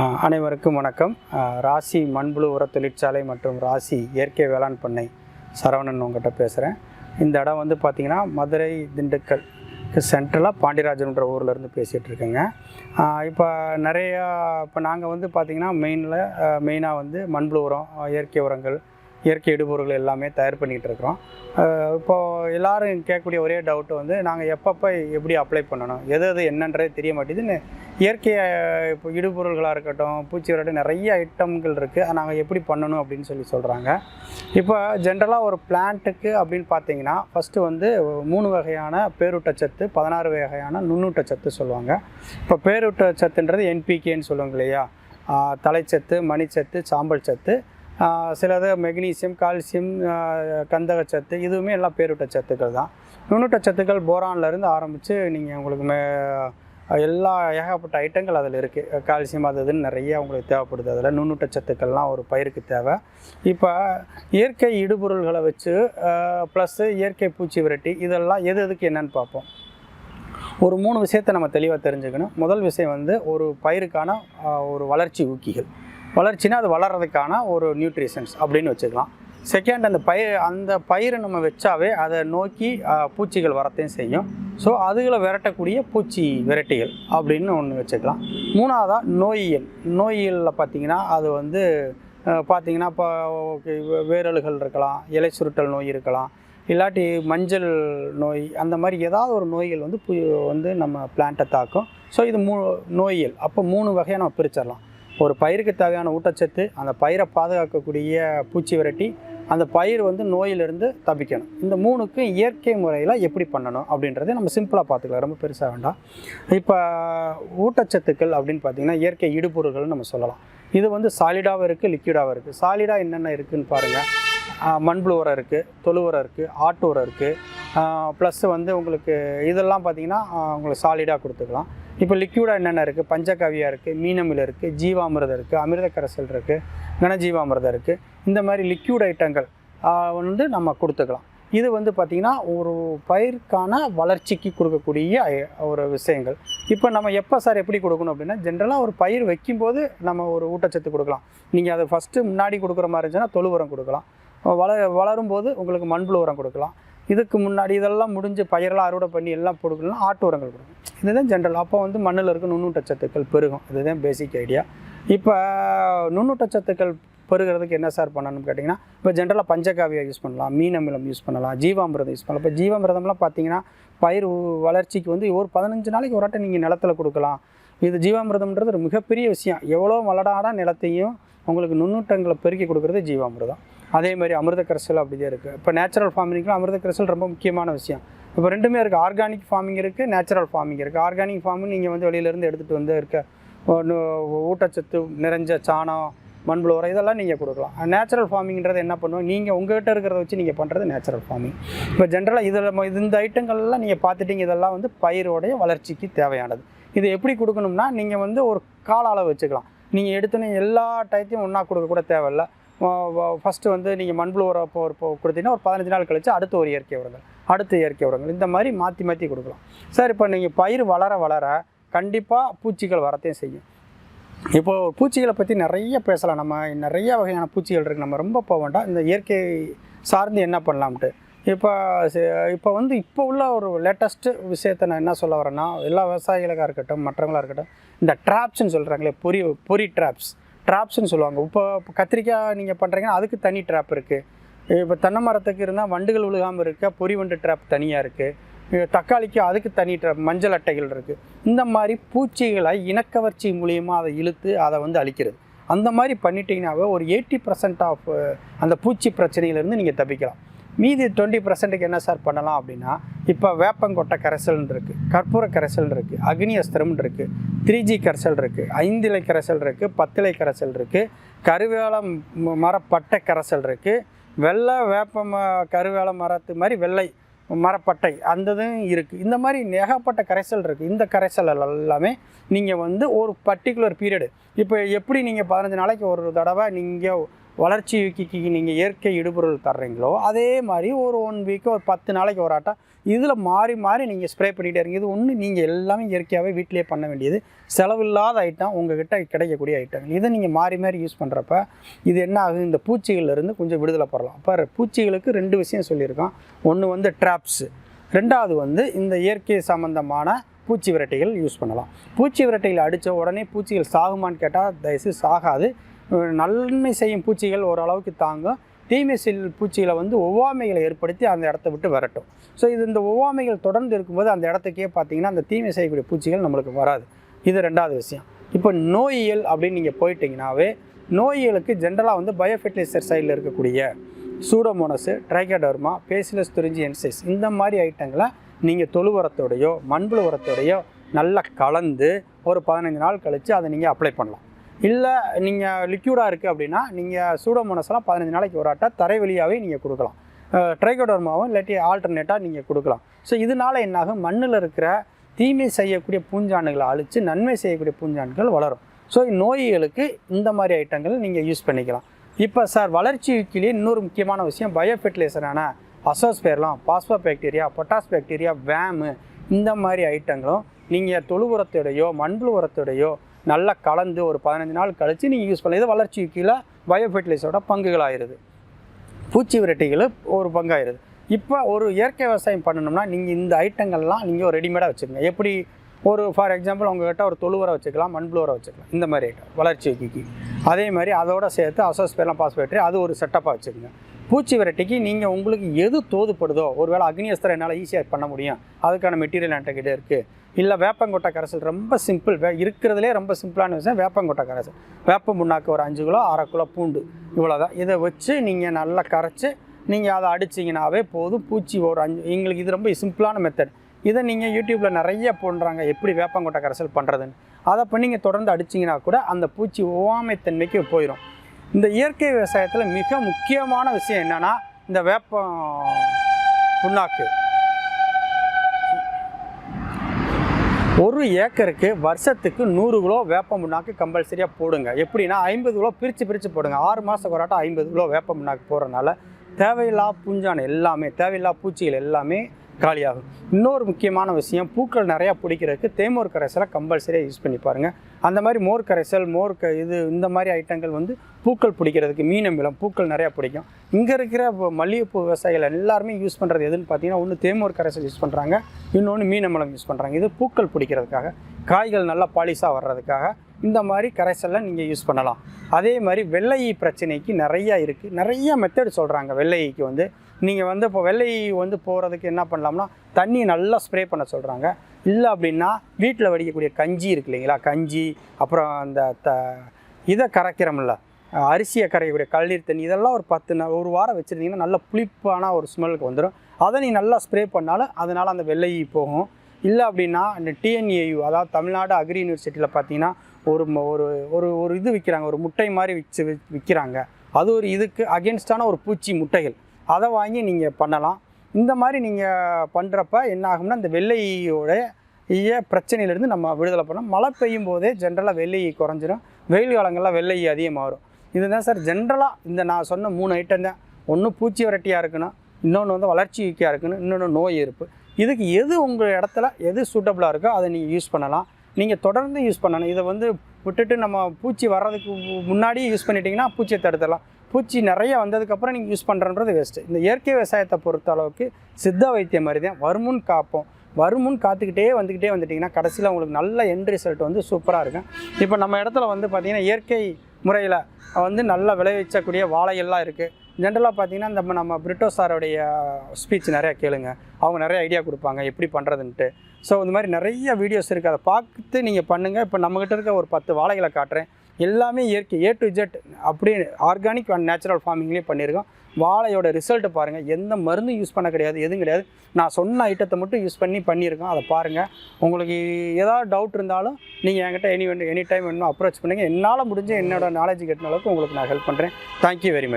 அனைவருக்கும் வணக்கம். ராசி மண்புழு உர தொழிற்சாலை மற்றும் ராசி இயற்கை வேளாண் பண்ணை சரவணன் உங்ககிட்ட பேசுகிறேன் இந்த இடம் வந்து பார்த்திங்கன்னா மதுரை திண்டுக்கல் சென்ட்ரலாக பாண்டியராஜன்ற ஊர்லேருந்து பேசிகிட்டு இருக்கேங்க. இப்போ நிறையா இப்போ நாங்கள் வந்து பார்த்திங்கன்னா மெயினில் மெயினாக வந்து மண்புழு உரம் இயற்கை உரங்கள் இயற்கை இடுபொருள்கள் எல்லாமே தயார் பண்ணிகிட்டு இருக்கிறோம் இப்போது எல்லாரும் கேட்கக்கூடிய ஒரே டவுட் வந்து நாங்கள் எப்பப்போ எப்படி அப்ளை பண்ணணும்? எது எது என்னன்றதே தெரிய மாட்டேங்குதுன்னு இயற்கை இப்போ இடுபொருள்களாக இருக்கட்டும் பூச்சி விரட்டு நிறைய ஐட்டம்கள் இருக்குது நாங்கள் எப்படி பண்ணணும் அப்படின்னு சொல்லி சொல்கிறாங்க இப்போ ஜென்ரலாக ஒரு பிளான்ட்டுக்கு அப்படின்னு பார்த்தீங்கன்னா ஃபஸ்ட்டு வந்து மூணு வகையான பேரூட்டச்சத்து பதினாறு வகையான நுண்ணூட்டச்சத்து சொல்லுவாங்க. இப்போ பேரூட்டச்சத்துன்றது என்பிகேன்னு சொல்லுவாங்க இல்லையா? தலைச்சத்து மணிச்சத்து சாம்பல் சத்து சிலது மெக்னீசியம் கால்சியம் கந்தகச்சத்து இதுவுமே எல்லாம் பேரூட்ட சத்துக்கள் தான். நுண்ணூட்ட சத்துக்கள் போரான்லேருந்து ஆரம்பித்து நீங்கள் உங்களுக்கு மே எல்லா ஏகப்பட்ட ஐட்டங்கள் அதில் இருக்குது கால்சியம் அது இதுன்னு நிறைய உங்களுக்கு தேவைப்படுது அதில். நுண்ணுட்ட சத்துக்கள்லாம் ஒரு பயிருக்கு தேவை. இப்போ இயற்கை இடுபொருள்களை வச்சு ப்ளஸ்ஸு இயற்கை பூச்சி விரட்டி இதெல்லாம் எது எதுக்கு என்னன்னு பார்ப்போம். ஒரு மூணு விஷயத்தை நம்ம தெளிவாக தெரிஞ்சுக்கணும். முதல் விஷயம் வந்து ஒரு பயிருக்கான ஒரு வளர்ச்சி ஊக்கிகள். வளர்ச்சினா அது வளர்கிறதுக்கான ஒரு நியூட்ரிஷன்ஸ் அப்படின்னு வச்சுக்கலாம். செகண்ட் அந்த பயிர் அந்த பயிரை நம்ம வச்சாவே அதை நோக்கி பூச்சிகள் வரத்தையும் செய்யும். ஸோ அதுகளை விரட்டக்கூடிய பூச்சி விரட்டிகள் அப்படின்னு ஒன்று வச்சுக்கலாம். மூணாவதாக நோயியல் நோயியலில் பார்த்தீங்கன்னா அது வந்து பார்த்திங்கன்னா பார்த்தீங்கன்னா இப்போ ஓகே, வேரலுகள் இருக்கலாம் இலை சுருட்டல் நோய் இருக்கலாம் இல்லாட்டி மஞ்சள் நோய் அந்த மாதிரி ஏதாவது ஒரு நோய்கள் வந்து பு வந்து நம்ம பிளான்ட்டை தாக்கும். ஸோ இது மூ நோயியல் அப்போ மூணு வகையாக நம்ம பிரிச்சிடலாம். ஒரு பயிருக்கு தேவையான ஊட்டச்சத்து அந்த பயிரை பாதுகாக்கக்கூடிய பூச்சி விரட்டி அந்த பயிர் வந்து நோயிலிருந்து தப்பிக்கணும். இந்த மூணுக்கும் இயற்கை முறையில் எப்படி பண்ணணும் அப்படின்றத நம்ம சிம்பிளாக பார்த்துக்கலாம். ரொம்ப பெருசாக வேண்டாம். இப்போ ஊட்டச்சத்துக்கள் அப்படின்னு பார்த்தீங்கன்னா இயற்கை இடுபொருள்கள்னு நம்ம சொல்லலாம். இது வந்து சாலிடாகவும் இருக்குது லிக்விடாகவும் இருக்குது சாலிடாக என்னென்ன இருக்குதுன்னு பாருங்கள் மண்புழு உரம் இருக்குது தொழு உரம் இருக்குது ஆட்டு உரம் இருக்குது ப்ளஸ் வந்து உங்களுக்கு இதெல்லாம் பார்த்தீங்கன்னா உங்களுக்கு சாலிடாக கொடுத்துக்கலாம். இப்போ லிக்யூடாக என்னென்ன இருக்குது பஞ்சகவியா இருக்குது மீனமில் இருக்குது ஜீவாமிரதம் இருக்குது அமிர்த கரைசல் இருக்குது கனஜீவாமிரதம் இருக்குது இந்த மாதிரி லிக்யூட் ஐட்டங்கள் வந்து நம்ம கொடுத்துக்கலாம். இது வந்து பார்த்திங்கன்னா ஒரு பயிருக்கான வளர்ச்சிக்கு கொடுக்கக்கூடிய ஒரு விஷயங்கள். இப்போ நம்ம எப்போ சார் எப்படி கொடுக்கணும் அப்படின்னா ஜென்ரலாக ஒரு பயிர் வைக்கும்போது நம்ம ஒரு ஊட்டச்சத்து கொடுக்கலாம். நீங்கள் அதை ஃபஸ்ட்டு முன்னாடி கொடுக்குற மாதிரி இருந்துச்சுன்னா தொழு உரம் கொடுக்கலாம். வள வளரும்போது உங்களுக்கு மண்புழு உரம் கொடுக்கலாம். இதுக்கு முன்னாடி இதெல்லாம் முடிஞ்சு பயிரெல்லாம் அறுவடை பண்ணி எல்லாம் கொடுக்கலாம் ஆட்டு உரங்கள் கொடுக்கும் இதுதான் ஜென்ரல் அப்போ வந்து மண்ணில் இருக்க நுண்ணூட்டச்சத்துக்கள் பெருகும். இதுதான் பேசிக் ஐடியா இப்போ நுண்ணூட்டச்சத்துக்கள் பெருகிறதுக்கு என்ன சார் பண்ணணும்னு கேட்டிங்கன்னா இப்போ ஜென்ரலாக பஞ்சகாவியா யூஸ் பண்ணலாம். மீன் அமிலம் யூஸ் பண்ணலாம். ஜீவாமிரதம் யூஸ் பண்ணலாம். இப்போ ஜீவாமிரதம்லாம் பார்த்தீங்கன்னா பயிர் வளர்ச்சிக்கு வந்து ஒரு பதினஞ்சு நாளைக்கு ஒரு ஆட்டம் நீங்கள் நிலத்துல கொடுக்கலாம். இது ஜீவாமிரதம்ன்றது ஒரு மிகப்பெரிய விஷயம். எவ்வளோ மலடான நிலத்தையும் உங்களுக்கு நுண்ணூட்டங்களை பெருக்கி கொடுக்குறது ஜீவாமிரதம். அதே மாதிரி அமிர்த கரைசல் அப்படிதான் இருக்குது இப்போ நேச்சுரல் ஃபார்மிங்லாம் அமிர்த கரைசல் ரொம்ப முக்கியமான விஷயம். இப்போ ரெண்டுமே இருக்குது ஆர்கானிக் ஃபார்மிங் இருக்குது நேச்சுரல் ஃபார்மிங் இருக்குது ஆர்கானிக் ஃபார்மிங் நீங்கள் வந்து வெளியிலேருந்து எடுத்துகிட்டு வந்து இருக்க ஒன்று ஊட்டச்சத்து நிறைஞ்ச சாணம் மண்புழு உரம் இதெல்லாம் நீங்கள் கொடுக்கலாம். நேச்சுரல் ஃபார்மிங்கிறது என்ன பண்ணுவோம் நீங்கள் உங்கள்கிட்ட இருக்கிறத வச்சு நீங்கள் பண்ணுறது நேச்சுரல் ஃபார்மிங் இப்போ ஜென்ரலாக இதில் இந்த ஐட்டங்கள்லாம் நீங்கள் பார்த்துட்டீங்க. இதெல்லாம் வந்து பயிரோடைய வளர்ச்சிக்கு தேவையானது. இது எப்படி கொடுக்கணும்னா நீங்கள் வந்து ஒரு கால அளவு வச்சுக்கலாம். நீங்கள் எடுத்தோன்னே எல்லா டயத்தையும் ஒன்றா கொடுக்க கூட தேவையில்ல. ஃபஸ்ட்டு வந்து நீங்கள் மண்புழு உரம் இப்போ ஒரு கொடுத்தீங்கன்னா ஒரு பதினஞ்சு நாள் கழிச்சு அடுத்து ஒரு இயற்கை உரங்கள் அடுத்து இயற்கை உரங்கள் இந்த மாதிரி மாற்றி மாற்றி கொடுக்கலாம். சார் இப்போ நீங்கள் பயிர் வளர வளர கண்டிப்பாக பூச்சிகள் வரத்தையும் செய்யும். இப்போது பூச்சிகளை பற்றி நிறைய பேசலாம். நம்ம நிறைய வகையான பூச்சிகள் இருக்குது நம்ம ரொம்ப போக வேண்டாம். இந்த இயற்கை சார்ந்து என்ன பண்ணலாம்ட்டு. இப்போ இப்போ வந்து இப்போ உள்ள ஒரு லேட்டஸ்ட்டு விஷயத்தை நான் என்ன சொல்ல வரேன்னா எல்லா விவசாயிகளுக்காக இருக்கட்டும் மற்றவங்களாக இருக்கட்டும் இந்த ட்ராப்ஸ்ன்னு சொல்கிறாங்களே பொறி பொறி ட்ராப்ஸ் ட்ராப்ஸ்ன்னு சொல்லுவாங்க. இப்போ கத்திரிக்காய் நீங்கள் பண்ணுறீங்கன்னா அதுக்கு தனி ட்ராப் இருக்குது இப்போ தென்னை மரத்துக்கு இருந்தால் வண்டுகள் விழுகாமல் இருக்க பொறி வண்டு ட்ராப் தனியாக இருக்குது தக்காளிக்கு அதுக்கு தனி ட்ராப் மஞ்சள் அட்டைகள் இருக்குது இந்த மாதிரி பூச்சிகளை இனக்கவர்ச்சி மூலியமாக அதை இழுத்து அதை வந்து அழிக்கிறது. அந்த மாதிரி பண்ணிட்டீங்கன்னாவே ஒரு எயிட்டி பர்சன்ட் ஆஃப் அந்த பூச்சி பிரச்சனையிலேருந்து நீங்கள் தப்பிக்கலாம். மீதி டுவெண்ட்டி பர்சன்ட்டுக்கு என்ன சார் பண்ணலாம் அப்படின்னா இப்போ வேப்பங்கொட்டை கரைசல்னு இருக்குது கற்பூர கரைசல் இருக்குது அக்னி அஸ்திரம்னு இருக்குது த்ரீ ஜி கரைசல் இருக்குது ஐந்திலை கரைசல் இருக்குது பத்திலை கரைசல் இருக்குது கருவேல மரப்பட்டை கரைசல் இருக்குது வெள்ளை வேப்ப ம கருவேல மரத்து மாதிரி வெள்ளை மரப்பட்டை அந்த இதுவும் இருக்குது இந்த மாதிரி ஏகப்பட்ட கரைசல் இருக்குது இந்த கரைசல் எல்லாமே நீங்கள் வந்து ஒரு பர்டிகுலர் பீரியடு இப்போ எப்படி நீங்கள் பதினஞ்சு நாளைக்கு ஒரு தடவை நீங்கள் வளர்ச்சி ஊக்கிக்கு நீங்கள் இயற்கை இடுபொருள் தர்றீங்களோ அதே மாதிரி ஒரு ஒன் வீக்கு ஒரு பத்து நாளைக்கு ஒரு ஆட்டம் இதில் மாறி மாறி நீங்கள் ஸ்ப்ரே பண்ணிகிட்டே இருங்க. இது ஒன்று நீங்கள் எல்லாமே இயற்கையாகவே வீட்டிலேயே பண்ண வேண்டியது. செலவில்லாத ஐட்டம் உங்ககிட்ட கிடைக்கக்கூடிய ஐட்டம் இதை நீங்கள் மாறி மாறி யூஸ் பண்ணுறப்ப இது என்ன ஆகுது? இந்த பூச்சிகள்லேருந்து கொஞ்சம் விடுதலை பெறலாம். அப்போ பூச்சிகளுக்கு ரெண்டு விஷயம் சொல்லியிருக்கோம் ஒன்று வந்து ட்ராப்ஸு ரெண்டாவது வந்து இந்த இயற்கை சம்மந்தமான பூச்சி விரட்டிகள் யூஸ் பண்ணலாம். பூச்சி விரட்டைகள் அடித்த உடனே பூச்சிகள் சாகுமான்னு கேட்டால் தயவுசு சாகாது. நன்மை செய்யும் பூச்சிகள் ஓரளவுக்கு தாங்கும். தீமை செல் பூச்சிகளை வந்து ஒவ்வாமைகளை ஏற்படுத்தி அந்த இடத்த விட்டு விரட்டும். ஸோ இது இந்த ஒவ்வாமைகள் தொடர்ந்து இருக்கும்போது அந்த இடத்துக்கே பார்த்தீங்கன்னா அந்த தீமை செய்யக்கூடிய பூச்சிகள் நம்மளுக்கு வராது. இது ரெண்டாவது விஷயம். இப்போ நோயியல் அப்படின்னு நீங்கள் போயிட்டீங்கன்னாவே நோயியலுக்கு ஜென்ரலாக வந்து பயோஃபெர்டிலைசர் சைடில் இருக்கக்கூடிய சூடோமோனஸு ட்ரைகடர்மா பேசிலஸ் துரிஞ்சி என்சைஸ் இந்த மாதிரி ஐட்டங்களை நீங்கள் தொழு உரத்தோடையோ மண்புழு உரத்தோடையோ நல்லா கலந்து ஒரு பதினஞ்சு நாள் கழித்து அதை நீங்கள் அப்ளை பண்ணலாம். இல்லை நீங்கள் லிக்யூடாக இருக்குது அப்படின்னா நீங்கள் சூடோமோனஸ்லாம் பதினஞ்சு நாளைக்கு ஒரு ஆட்டா தரை வழியாகவே நீங்கள் கொடுக்கலாம். ட்ரைகோடர்மாவும் இல்லாட்டி ஆல்டர்னேட்டாக நீங்கள் கொடுக்கலாம். ஸோ இதனால் என்னாகும்? மண்ணில் இருக்கிற தீமை செய்யக்கூடிய பூஞ்சான்களை அழித்து நன்மை செய்யக்கூடிய பூஞ்சான்கள் வளரும். ஸோ நோய்களுக்கு இந்த மாதிரி ஐட்டங்கள் நீங்கள் யூஸ் பண்ணிக்கலாம். இப்போ சார் வளர்ச்சி இன்னொரு முக்கியமான விஷயம் பயோஃபெர்டிலைசரான அசோஸ்பேர்லாம் பாஸ்போ பாக்டீரியா பொட்டாஸ் பாக்டீரியா வேமு இந்த மாதிரி ஐட்டங்களும் நீங்கள் தொழு உரத்தோடையோ மண்புழு உரத்தோடையோ நல்லா கலந்து ஒரு பதினஞ்சு நாள் கழித்து நீங்கள் யூஸ் பண்ணலாம். இது வளர்ச்சி ஊக்கியில் பயோஃபெர்டிலைசரோட பங்குகளாயிருது. பூச்சி விரட்டிகள் ஒரு பங்காயிருது. இப்போ ஒரு இயற்கை விவசாயம் பண்ணணும்னா நீங்கள் இந்த ஐட்டங்கள்லாம் நீங்கள் ஒரு ரெடிமேடாக வச்சுக்கோங்க. எப்படி ஒரு ஃபார் எக்ஸாம்பிள் உங்ககிட்ட ஒரு தொழுவரை வச்சுக்கலாம் மண் உரம் வச்சுக்கலாம். இந்த மாதிரி ஐட்டம் வளர்ச்சி அதே மாதிரி அதோட சேர்த்து அசோஸ்பேர்லாம் பாஸ்பேட்ரி அது ஒரு செட்டப்பாக வச்சுக்கோங்க. பூச்சி விரட்டிக்கு நீங்கள் உங்களுக்கு எது தோதுப்படுதோ ஒருவேளை அக்னியஸ்திரம் என்னால் ஈஸியாக பண்ண முடியும். அதுக்கான மெட்டீரியல் என்கிட்ட இருக்குது இல்லை வேப்பங்கொட்டை கரைசல் ரொம்ப சிம்பிள் வே இருக்கிறதுலே ரொம்ப சிம்பிளான விஷயம் வேப்பங்கொட்டை கரைசல். வேப்ப முன்னாக்கு ஒரு அஞ்சு கிலோ அரை கிலோ பூண்டு. இவ்வளோதான் இதை வச்சு நீங்கள் நல்லா கரைச்சி நீங்கள் அதை அடிச்சிங்கனாவே போதும். பூச்சி ஒரு அஞ்சு எங்களுக்கு இது ரொம்ப சிம்பிளான மெத்தட் இதை நீங்கள் யூடியூப்பில் நிறைய போடுறாங்க. எப்படி வேப்பங்கொட்டை கரைசல் பண்ணுறதுன்னு அதை பண்ணி நீங்கள் தொடர்ந்து அடிச்சிங்கன்னா கூட அந்த பூச்சி ஓவாமைத்தன்மைக்கு போயிடும் இந்த இயற்கை விவசாயத்தில் மிக முக்கியமான விஷயம் என்னென்னா இந்த வேப்பம் புண்ணாக்கு. ஒரு ஏக்கருக்கு வருஷத்துக்கு நூறு கிலோ வேப்ப முன்னாக்கு கம்பல்சரியாக போடுங்க. எப்படின்னா ஐம்பது கிலோ பிரித்து பிரித்து போடுங்க. ஆறு மாதம் வராட்டம் ஐம்பது கிலோ வேப்ப முன்னாக்கு போடுறதுனால தேவையில்லா பூஞ்சான் எல்லாமே தேவையில்லா பூச்சிகள் எல்லாமே காலியாகும். இன்னொரு முக்கியமான விஷயம் பூக்கள் நிறையா பிடிக்கிறதுக்கு தேமோர் கரைசலை கம்பல்சரியாக யூஸ் பண்ணி பாருங்கள் அந்த மாதிரி மோர் கரைசல் மோர் க இது இந்த மாதிரி ஐட்டங்கள் வந்து பூக்கள் பிடிக்கிறதுக்கு மீனமிலம் பூக்கள் நிறையா பிடிக்கும். இங்கே இருக்கிற இப்போ மல்லிகைப்பூ விவசாயிகள் எல்லாருமே யூஸ் பண்ணுறது எதுன்னு பார்த்தீங்கன்னா ஒன்று தேமோர் கரைசல் யூஸ் பண்ணுறாங்க இன்னொன்று மீனமிலம் யூஸ் பண்ணுறாங்க இது பூக்கள் பிடிக்கிறதுக்காக காய்கள் நல்லா பாலிஷாக வர்றதுக்காக இந்த மாதிரி கரைசலில் நீங்கள் யூஸ் பண்ணலாம். அதே மாதிரி வெள்ளை பிரச்சனைக்கு நிறையா இருக்குது நிறைய மெத்தட் சொல்கிறாங்க வெள்ளைக்கு வந்து. நீங்கள் வந்து இப்போ வெள்ளை வந்து போகிறதுக்கு என்ன பண்ணலாம்னா தண்ணி நல்லா ஸ்ப்ரே பண்ண சொல்கிறாங்க இல்லை அப்படின்னா வீட்டில் வடிக்கக்கூடிய கஞ்சி இருக்கு இல்லைங்களா? கஞ்சி அப்புறம் அந்த த இதை கரைக்கிறோம்ல. அரிசியை கரையக்கூடிய கல்லீர் தண்ணி இதெல்லாம் ஒரு பத்து நாள் ஒரு வாரம் வச்சுருந்தீங்கன்னா நல்ல புளிப்பான ஒரு ஸ்மெல்லுக்கு வந்துடும் அதை நீ நல்லா ஸ்ப்ரே பண்ணாலும் அதனால் அந்த வெள்ளை போகும். இல்லை அப்படின்னா இந்த டிஎன்ஏயு அதாவது தமிழ்நாடு அக்ரி யூனிவர்சிட்டியில் பார்த்தீங்கன்னா ஒரு ம- ஒரு ஒரு ஒரு இது விற்கிறாங்க ஒரு முட்டை மாதிரி விற்று விற்கிறாங்க அது ஒரு இதுக்கு அகேன்ஸ்டான ஒரு பூச்சி முட்டைகள். அதை வாங்கி நீங்கள் பண்ணலாம். இந்த மாதிரி நீங்கள் பண்ணுறப்ப என்ன ஆகும்னா இந்த வெள்ளையோட ஈய பிரச்சனையிலேருந்து நம்ம விடுதலை பண்ணலாம். மழை பெய்யும் போதே ஜென்ரலாக வெள்ளை ஈ குறைஞ்சிரும். வெயில் காலங்களில் வெள்ளை அதிகமாகும். இதுதான் சார் ஜென்ரலாக இந்த நான் சொன்ன மூணு ஐட்டம் தான். ஒன்று பூச்சி விரட்டியாக இருக்கணும். இன்னொன்று வந்து வளர்ச்சி இருக்கணும். இன்னொன்று நோய் இருப்பு இதுக்கு எது உங்கள் இடத்துல எது சூட்டபுளாக இருக்கோ அதை நீங்கள் யூஸ் பண்ணலாம். நீங்கள் தொடர்ந்து யூஸ் பண்ணணும். இதை வந்து விட்டுட்டு நம்ம பூச்சி வர்றதுக்கு முன்னாடியே யூஸ் பண்ணிட்டீங்கன்னா பூச்சியை தடுத்துடலாம். பூச்சி நிறைய வந்ததுக்கப்புறம் நீங்கள் யூஸ் பண்ணுறன்றது வேஸ்ட்டு இந்த இயற்கை விவசாயத்தை பொறுத்த அளவுக்கு சித்த வைத்தியம் மாதிரி தான் வருமுன் காப்போம். வருமுன் காத்துக்கிட்டே வந்துக்கிட்டே வந்துட்டிங்கன்னா கடைசியில் உங்களுக்கு நல்ல எண்ட் ரிசல்ட் வந்து சூப்பராக இருக்கும். இப்போ நம்ம இடத்துல வந்து பார்த்திங்கன்னா இயற்கை முறையில் வந்து நல்லா விளைவிச்சக்கூடிய வாழையெல்லாம் இருக்குது ஜென்ரலாக பார்த்தீங்கன்னா நம்ம நம்ம பிரிட்டோ சாரோடைய ஸ்பீச் நிறையா கேளுங்க. அவங்க நிறைய ஐடியா கொடுப்பாங்க எப்படி பண்ணுறதுன்ட்டு ஸோ இந்த மாதிரி நிறைய வீடியோஸ் இருக்குது அதை பார்த்து நீங்கள் பண்ணுங்கள் இப்போ நம்மக்கிட்ட இருக்க ஒரு பத்து வாழைகளை காட்டுறேன். எல்லாமே இயற்கை ஏ டு ஜெட் அப்படியே ஆர்கானிக் அண்ட் நேச்சுரல் ஃபார்மிங்லேயே பண்ணியிருக்கோம். வாழையோட ரிசல்ட்டு பாருங்கள் எந்த மருந்தும் யூஸ் பண்ண கிடையாது எதுவும் கிடையாது. நான் சொன்ன ஐட்டத்தை மட்டும் யூஸ் பண்ணி பண்ணியிருக்கோம். அதை பாருங்கள் உங்களுக்கு ஏதாவது டவுட் இருந்தாலும் நீங்கள் என்கிட்ட எனி எனி டைம் வேணும் அப்ரோச் பண்ணுங்கள் என்னால் முடிஞ்ச என்னோடய நாலேஜ் கட்டின அளவுக்கு உங்களுக்கு நான் ஹெல்ப் பண்ணுறேன் தேங்க்யூ வெரி மச்